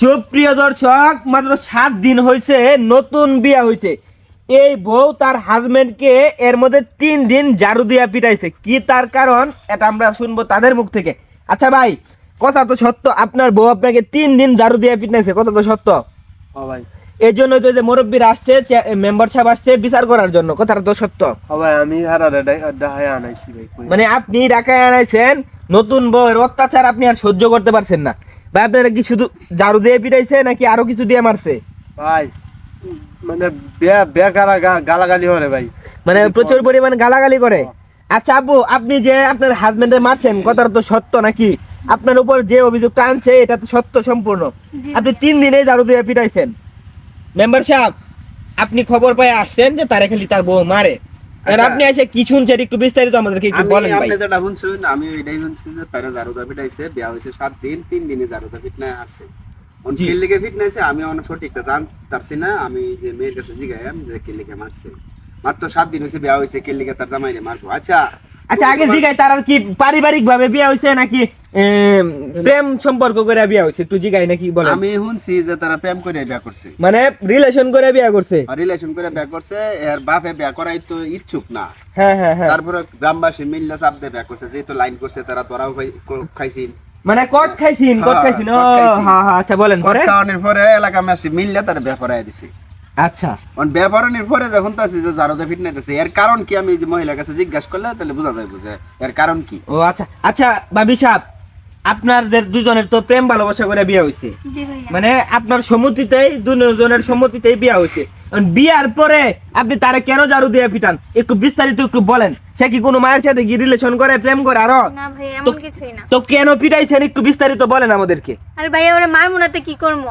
সুপ্রিয় দর্শক মাত্র সাত দিন হয়েছে নতুন বিয়া হয়েছে এই বউ তার হাজবেন্ডকে এর মধ্যে তিন দিন ঝাড়ু দিয়া পিটাইছে। কি তার কারণ এটা আমরা শুনব তাদের মুখ থেকে। আচ্ছা ভাই কথা তো সত্য আপনার বউ আপনাকে তিন দিন ঝাড়ু দিয়া পিটাইছে কথা তো সত্য? ও ভাই। এই জন্য তো যে মুরব্বীর আসছে মেম্বার সাহেব আসছে বিচার করার জন্য কথাটা তো সত্য? ভাই আমি আনাইছি ভাই মানে আপনি ঢাকায় আনাইছেন নতুন বউয়ের অত্যাচার আপনি আর সহ্য করতে পারছেন না। ভাই আপনারা কি শুধু ঝাড়ু দিয়ে পিটাইছে নাকি আরও কিছু দিয়ে মারছে? ভাই মানে গালাগালি হরে ভাই। মানে প্রচুর পরিমাণ গালাগালি করে। আচ্ছা আব্বু আপনি যে আপনার হাজবেন্ডে মারছেন কথাটা তো সত্য নাকি? আপনার উপর যে অভিযোগটা আনছে এটা তো সত্য সম্পূর্ণ। আপনি তিন দিনে ঝাড়ু দিয়ে পিটাইছেন। মেম্বার সাহেব আপনি খবর পেয়ে আসছেন যে তারে খালি তার বউ মারে। আর আচ্ছা। আপনি এসে কি শুনছেন একটু বিস্তারিত আমাদেরকে একটু বলেন ভাই আপনি যেটা শুনছেন আমি এটাই শুনছি যে তারা জারুদা ফিটাইছে বিয়া হইছে সাত দিন তিন দিনে জারুদা না আসছে অন। কিল্লিকে ফিটনাইছে আমি অন সঠিকটা জানতারছি না আমি যে মেয়ের কাছে জিগাইলাম যে কিল্লিকে মারছে মাত্র সাত দিন হইছে বিয়া হয়েছে কিল্লিকে তার জামাইরে মারবো আচ্ছা আচ্ছা আগে জিগাই তার আর কি পারিবারিক ভাবে বিয়া হয়েছে নাকি প্রেম সম্পর্ক করে বিয়া হয়েছে একটু জিগাই নাকি বলেন। আমি শুনছি যে তারা প্রেম করে বিয়া করছে। মানে রিলেশন করে বিয়া করছে? রিলেশন করে বিয়া করছে এর বাপে বিয়া করাই তো ইচ্ছুক না। হ্যাঁ হ্যাঁ হ্যাঁ। তারপরে গ্রামবাসী মিললে চাপ দিয়ে বিয়া করছে যেহেতু লাইন করছে তারা তোরাও খাই- খাইছিন মানে কট খাইছিন কট হ্যাঁ, খাইছিন ও খাইছি। হ্যাঁ হ্যাঁ আচ্ছা বলেন পরে? খাওয়ানোর পরে এলাকা মাসি মিললে তারা বিয়া করাই দিছে। আচ্ছা। অন ব্যাপারণের পরে যখন তো আছে যে জারদা ফিট নাইতেছে। এর কারণ কি আমি যে মহিলার কাছে জিজ্ঞাসা করলে তাহলে বোঝা যাবে যে এর কারণ কি। ও আচ্ছা আচ্ছা বাবি সাহেব আপনাদের দুজনের তো প্রেম ভালোবাসা করে বিয়া হয়েছে মানে আপনার সম্মতিতেই দুজনের সম্মতিতেই বিয়া হয়েছে বিয়ার পরে আপনি তারে কেন জারু দিয়ে পিটান? একটু বিস্তারিত একটু বলেন। সে কি কোনো মায়ের সাথে কি রিলেশন করে প্রেম করে আরও? না ভাই এমন তো- কিছুই না। তো কেন পিটাইছেন? একটু বিস্তারিত বলেন আমাদেরকে। আরে ভাইয়া ওরা মার মুনাতে কি করব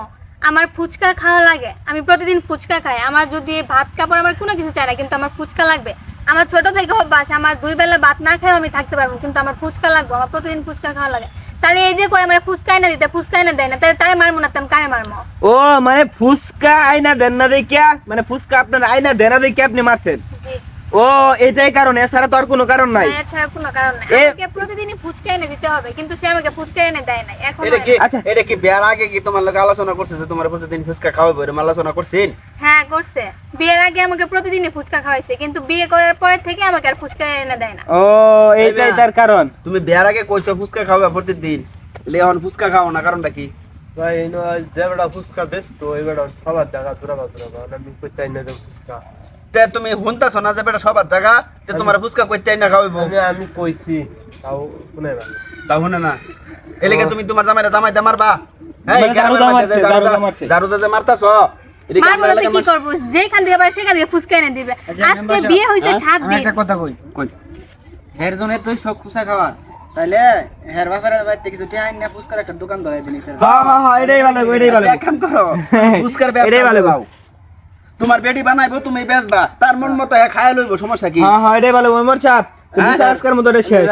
আমার ফুচকা খাওয়া লাগে। আমি প্রতিদিন ফুচকা খাই। আমার যদি ভাত, কাপড়, আমার কোনো কিছু চাই না, কিন্তু আমার ফুচকা লাগবে। আমার ছোট থেকে অভ্যাস, আমার দুই বেলা ভাত না খেয়েও আমি থাকতে পারব কিন্তু আমার ফুচকা লাগবে, আমার প্রতিদিন ফুচকা খাওয়া লাগে। তাহলে এই যে কয় আমার ফুচকা না দিতে, ফুচকা না দেয় না, তাহলে তাই মারমো না তাম কারে মারমো? ও মানে ফুচকা আয়না দেন না দেখিয়া মানে ফুচকা আপনার আয়না দেনা দেখিয়া আপনি মারছেন। ও এটাই কারণ এছাড়া তো আর কোনো কারণ নাই। ভাইয়া ছাড়া কোনো কারণ নাই। প্রতিদিনই ফুচকা এনে দিতে হবে কিন্তু সে আমাকে ফুচকা এনে দেয় না এখন এটা কি আচ্ছা। এটা কি বিয়ার আগে কি তোমার লোক আলোচনা করছে যে তোমার প্রতিদিন ফুচকা খাওয়াবো এরকম আলোচনা করছেন? হ্যাঁ করছে। বিয়ের আগে আমাকে প্রতিদিনই ফুচকা খাওয়াইছে কিন্তু বিয়ে করার পরে থেকে আমাকে আর ফুচকা এনে দেয় না। ও এইটাই তার কারণ। তুমি বিয়ার আগে কইছো ফুচকা খাওয়াবে প্রতিদিন এখন ফুচকা খাও না কারণটা কি? ভাই এনো যে বেড়া ফুচকা বেচতো এই বেড়া সবার জায়গা দুরাবা দুরাবা আমি কইতাই না যে ফুচকা। তে তুমি শুনতাছো না যে বেটা সবার জায়গা তে তোমার ফুচকা কইতে না খাওয়াবো আমি আমি কইছি তাও শুনে না। তা শুনে না? এলাকা তুমি তোমার জামাইরা জামাইতে মারবা। হ্যাঁ মানে জারুদা মারছে, জারুদা মারছে। জারুদা যে মারতাছ এটা কি করব? যেখান থেকে পারে সেখান থেকে ফুচকা এনে দিবে। আজকে বিয়ে হয়েছে সাত দিন একটা কথা কই। কই? হের জন্য তুই শখ ফুচা খাওয়ার তাইলে হের বাপের বাড়িতে কিছু টিহাই না ফুচকার একটা দোকান ধরে দিনি স্যার হ্যাঁ হ্যাঁ হ্যাঁ এটাই ভালো এটাই ভালো। আচ্ছা, এক কাম করো। ফুচকার এটাই ভালো। লাও তোমার বেডি বানাইবো তুমি বেচবা। তার মন মতো হ্যাঁ খায় লইবো সমস্যা কি? হ্যাঁ হ্যাঁ এটাই ভালো মোর সাহেব হ্যাঁ, বিচার আজকের মতো এটা শেষ।